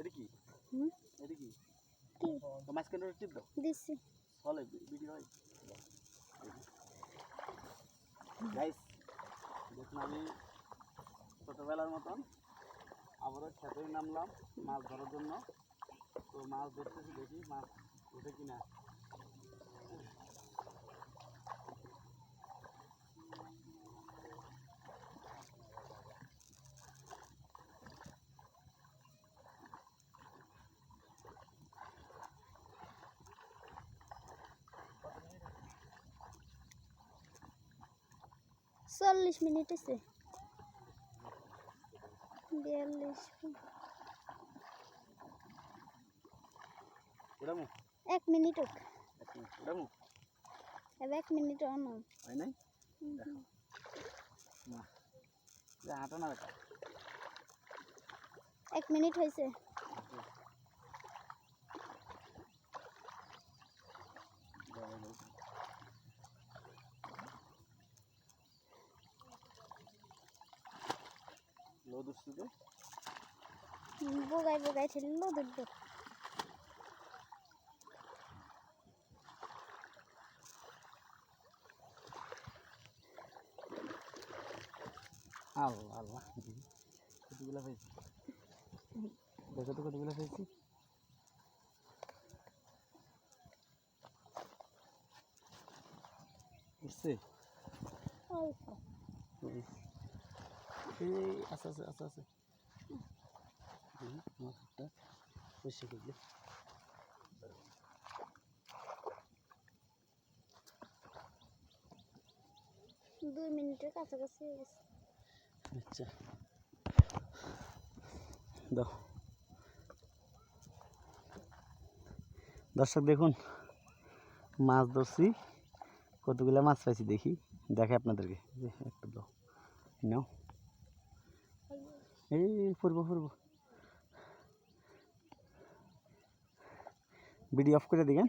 এটা কি? এটা কি? মাঝখানে টিপ দাও। দিচ্ছি। চলে ভিডিও হয়। গাইস দেখুন আমি ছোটোবেলার মতন আবারও খেতেই নামলাম মাছ ধরার জন্য। তো মাছ ধরতেছি দেখি মাছ উঠে কিনা। চল্লিশ মিনিট আছে। বিয়াল্লিশ এক মিনিট হোক। এক মিনিট অন এক মিনিট হয়েছে। লোদ উঠছে যে বোগাই বোগাই ঠেললো দুধ আল্লাহ আল্লাহ। কতগুলো পেয়েছি দেখো তো কতগুলো পেয়েছি বুঝছে অল্প। এই আচ্ছা আচ্ছা আচ্ছা আচ্ছা মাছটা বসে গেলে দুই মিনিটের কাছাকাছি হয়ে গেছে। আচ্ছা। দাও। দর্শক দেখুন মাছ ধরছি কতগুলো মাছ পাইছি দেখি দেখে আপনাদেরকে। একটা দাও। নাও। এই পূর্ব পূর্ব ভিডিও অফ করে দিবেন